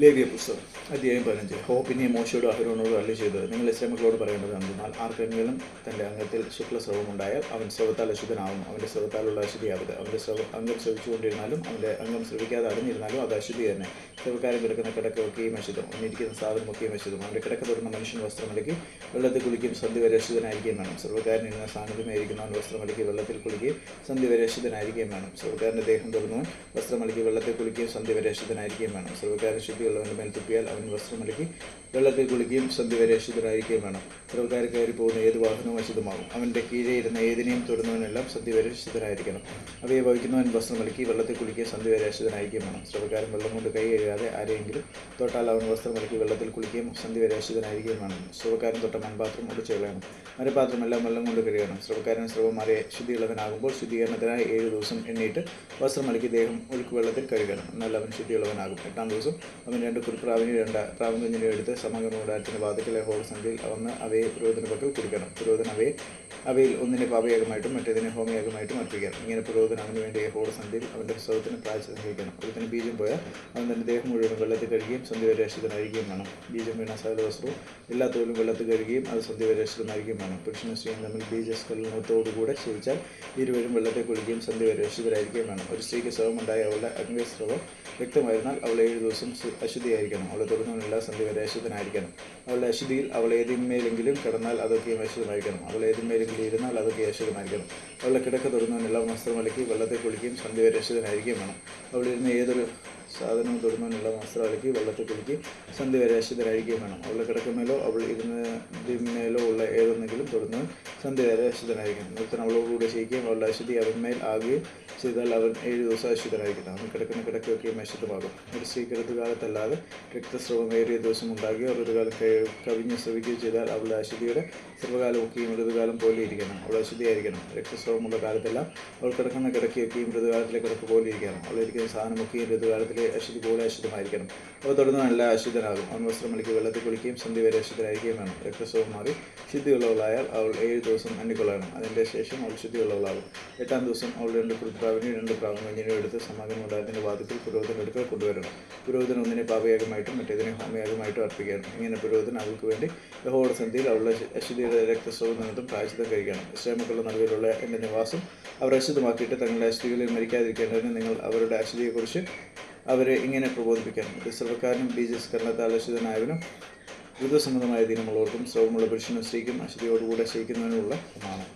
ലേവിയ പുസ്തകം അധ്യായം പതിനഞ്ച്. ഹോപ്പിനെയും മോശയോട് അഹരോണോട് അല്ല ചെയ്തത്. നിങ്ങൾ ഇസ്ലാമികളോട് പറയേണ്ടത് എന്നാൽ ആർക്കെങ്കിലും തന്റെ അംഗത്തിൽ ശുക്ലസ്രവമുണ്ടായാൽ അവൻ സ്രവത്താൽ അശുദ്ധനാവും അവന്റെ സ്രവത്താലുള്ള അശുദ്ധിയാവത് അവന്റെ സ്രവ അംഗം ശ്രവിച്ചുകൊണ്ടിരുന്നാലും അവന്റെ അംഗം ശ്രവിക്കാതെ അടഞ്ഞിരുന്നാലും അത് അശുദ്ധി തന്നെ. ചെറുക്കാരൻ കിടക്കുന്ന കിടക്കൊക്കെയും അശുദ്ധം. ഒന്നിരിക്കുന്ന സാധനമൊക്കെയും അശുദ്ധം. അവന്റെ കിടക്ക തുടർന്ന മനുഷ്യൻ വസ്ത്രമലക്കി വെള്ളത്തിൽ കുളിക്കും സന്ധി വരെ അശുദ്ധനായിരിക്കുകയും വേണം. സർവകാരൻ ഇരുന്ന സാന്നിധ്യമായിരിക്കുന്നവൻ വസ്ത്രമലക്കി വെള്ളത്തിൽ കുളിക്കുകയും സന്ധി വരെ അശുദ്ധനായിരിക്കുകയും വേണം. സർവകാരന്റെ ദേഹം തുറന്നവൻ വസ്ത്രമലക്കി വെള്ളത്തിൽ കുളിക്കുകയും സന്ധി വരെ അശുദ്ധനായിരിക്കുകയും വേണം. സർവകാരൻ ശുദ്ധിയുള്ളവന്റെ മേൽ തുപ്പിയാൽ അവൻ നൽകി വെള്ളത്തിൽ കുളിക്കുകയും സന്ധി വരെ ശുദ്ധരായിരിക്കുകയും വേണം. ചെറുപ്പക്കാർ കയറി പോകുന്ന ഏത് വാഹനവും അശുദ്ധമാകും. അവന്റെ കീഴെ ഇരുന്ന ഏതിനെയും തൊടുന്നവനെല്ലാം സന്ധി വരെ ശുദ്ധരായിരിക്കണം. അവയെ വഹിക്കുന്നവൻ നൽകി വെള്ളത്തിൽ കുളിക്കുകയും സന്ധി വരെ അശുദ്ധനായിരിക്കുകയും വേണം. ചെറുപ്പക്കാരൻ വെള്ളം കൊണ്ട് കൈ കഴുകാതെ ആരെയെങ്കിലും തൊട്ടാൽ അവൻ വസ്ത്രം നൽകി വെള്ളത്തിൽ കുളിക്കുകയും സന്ധി വരെ അശുദ്ധനായിരിക്കുകയും വേണം. ചെറുപ്പക്കാരൻ തൊട്ട മൺപാത്രം ഒടിച്ചു കളയണം. മരപാത്രമെല്ലാം വെള്ളം കൊണ്ട് കഴുകണം. ചെറുപ്പക്കാരൻ ശ്രവമാരെ ശുദ്ധിയുള്ളവനാകുമ്പോൾ ശുദ്ധീകരണത്തിനായി ഏഴ് ദിവസം എണ്ണീട്ട് നൽകി ദേഹം ഒഴുക്ക് വെള്ളത്തിൽ കഴുകണം. എന്നാൽ അവൻ ശുദ്ധിയുള്ളവനാകും. എട്ടാം ദിവസം അവൻ രണ്ട് കുറിപ്രാവിനെ രണ്ട് പ്രാവുകുഞ്ഞിനെ എടുത്ത് സമാഗമകൂടാരത്തിന്റെ വാതിക്കലെ ഹോൾ സംഖ്യയിൽ അവന്ന് അവയെ പുരോഹിതന് പക്കൽ കുടിക്കണം. പുരോഹിതൻ അവയെ അവയിൽ ഒന്നിനെ പാപയാഗമായിട്ടും മറ്റേതിനെ ഹോമയാഗമായിട്ടും അർപ്പിക്കാം. ഇങ്ങനെ പുരോഹിതൻ അവന് വേണ്ടി ഏഹോട് സന്ധ്യയിൽ അവന്റെ പുസ്തകത്തിന് പ്രായച്ചിത്തം കഴിക്കണം ഒരുത്തിന് ബീജം പോയാൽ അവൻ തന്റെ ദേഹം മുഴുവൻ വെള്ളത്തിൽ കഴുകുകയും സന്ധ്യ വരെ വേണം. ബീജം വീണ സകല വസ്ത്രവും എല്ലാ തോലും വെള്ളത്തിൽ കഴുകുകയും അത് സന്ധ്യ വരെ വേണം. പുരുഷനും സ്ത്രീയും തമ്മിൽ ബീജസ്കലനത്തോടുകൂടെ ക്ഷയിച്ചാൽ ഇരുവരും വെള്ളത്തെ കുളിക്കുകയും സന്ധ്യ വേണം. ഒരു സ്ത്രീക്ക് സ്രവമുണ്ടായ അവളുടെ അഗ്നിസ്രവം വ്യക്തമായിരുന്നാൽ അവൾ ഏഴ് ദിവസം അശുദ്ധിയായിരിക്കണം അവളെ തുടർന്നുള്ള അശുദ്ധനായിരിക്കണം അവളുടെ അശുദ്ധിയിൽ അവൾ ഏതിന്മേലെങ്കിലും കടന്നാൽ അതൊക്കെയും അശുദ്ധമായിരിക്കണം അവൾ ഏതിന്മേലെങ്കിലും ഇരുന്നാൽ അതൊക്കെ അശുദ്ധമായിരിക്കണം അവളുടെ കിടക്ക തൊടുന്നവനെല്ലാം വസ്ത്രം അലക്കി വെള്ളത്തിൽ കുളിക്കുകയും സന്ധ്യ വരെ അശുദ്ധനായിരിക്കുകയും വേണം. അവളിരുന്ന് ഏതൊരു സാധനവും തൊടുന്നവനുള്ള വസ്ത്രം അലക്കി വെള്ളത്തിൽ കുളിക്കുകയും സന്ധ്യ വരെ അശുദ്ധരായിരിക്കുകയും വേണം. അവളുടെ കിടക്കുന്നതിലോ അവൾ ഇരുന്നതിന്മേലോ ഉള്ള ഏതൊന്നെങ്കിലും തൊടുന്നവൻ സന്ധ്യ വരെ അശുദ്ധനായിരിക്കണം നൃത്തൻ അവളോടുകൂടി ശയിക്കുകയും അവളുടെ അശുദ്ധി അവന്മേൽ ആകുകയും ചെയ്താൽ അവൻ ഏഴ് ദിവസം അശുദ്ധനായിരിക്കണം അവൻ കിടക്കുന്ന കിടക്കുകയും അശുദ്ധമാകും ഒരു സ്വീകരത്ത് കാലത്തല്ലാതെ രക്തസ്രവം ഏറിയ ദിവസം ഉണ്ടാകുകയോ ഋതുകാലം കവിഞ്ഞ് ശ്രവിക്കുകയോ ചെയ്താൽ അവളുടെ അശുദ്ധിയുടെ സർവകാലമൊക്കെയും ഋതുകാലം പോലെ ഇരിക്കണം. അവൾ അശുദ്ധിയായിരിക്കണം രക്തസ്രവമുള്ള കാലത്തെല്ലാം അവൾ കിടക്കുന്ന കിടക്കുകയൊക്കെയും ഋതുകാലത്തിലെ കിടക്ക് പോലെ ഇരിക്കണം. അവൾ ഇരിക്കുന്ന സാധനമൊക്കെയും ഋതുകാലത്തിലെ അശുദ്ധി പോലെ അശുദ്ധമായിരിക്കണം അവ തുടർന്ന് നല്ല അശുദ്ധനാകും അവൻ വസ്ത്രം വെള്ളത്തിൽ കുളിക്കുകയും സന്ധി വരെ അശുദ്ധരായിരിക്കുകയും വേണം. രക്തസ്രവം മാറി ശുദ്ധിയുള്ളവളായാൽ അവൾ ഏഴ് ദിവസം അന്നിക്കൊള്ളണം അതിന്റെ ശേഷം അവൾ ശുദ്ധിയുള്ളവളാകും. എട്ടാം ദിവസം അവൾ രണ്ട് കുറുപ്രാവിനെയും രണ്ട് പ്രാവും എടുത്ത് സമാഗമ ഉണ്ടായതിന്റെ വാദത്തിൽ പുരോഹിതൻ കൊണ്ടുവരണം. പുരോഹിതൻ ഒന്നിനെ പാപയാഗമായിട്ടും മറ്റേതിനെ ഹോമയാഗമായിട്ടും അർപ്പിക്കണം ഇങ്ങനെ പുരോഹിതൻ അവൾക്ക് വേണ്ടി യഹോവയുടെ സന്ധിയിൽ അവളുടെ അശുദ്ധിയുടെ രക്തസ്രവം നിമിത്തം പ്രായശിതം കഴിക്കണം. ഇസ്ലാമക്കുള്ള നടുവിലുള്ള എന്റെ നിവാസം അവർ അശുദ്ധമാക്കിയിട്ട് തങ്ങളുടെ അശുദ്ധികളിൽ മരിക്കാതിരിക്കേണ്ടതിന് നിങ്ങൾ അവരുടെ അശുദ്ധിയെക്കുറിച്ച് അവരെ ഇങ്ങനെ പ്രബോധിപ്പിക്കണം. ഇത് ജി എസ് അശുദ്ധനായവനും ഋതുസംബന്ധമായ ദിനമുള്ളവർക്കും സ്രവമുള്ള പുരുഷനും സ്ത്രീക്കും അശുദ്ധിയോടുകൂടെ ശയിക്കുന്നതിനുള്ള ഒന്നാണ്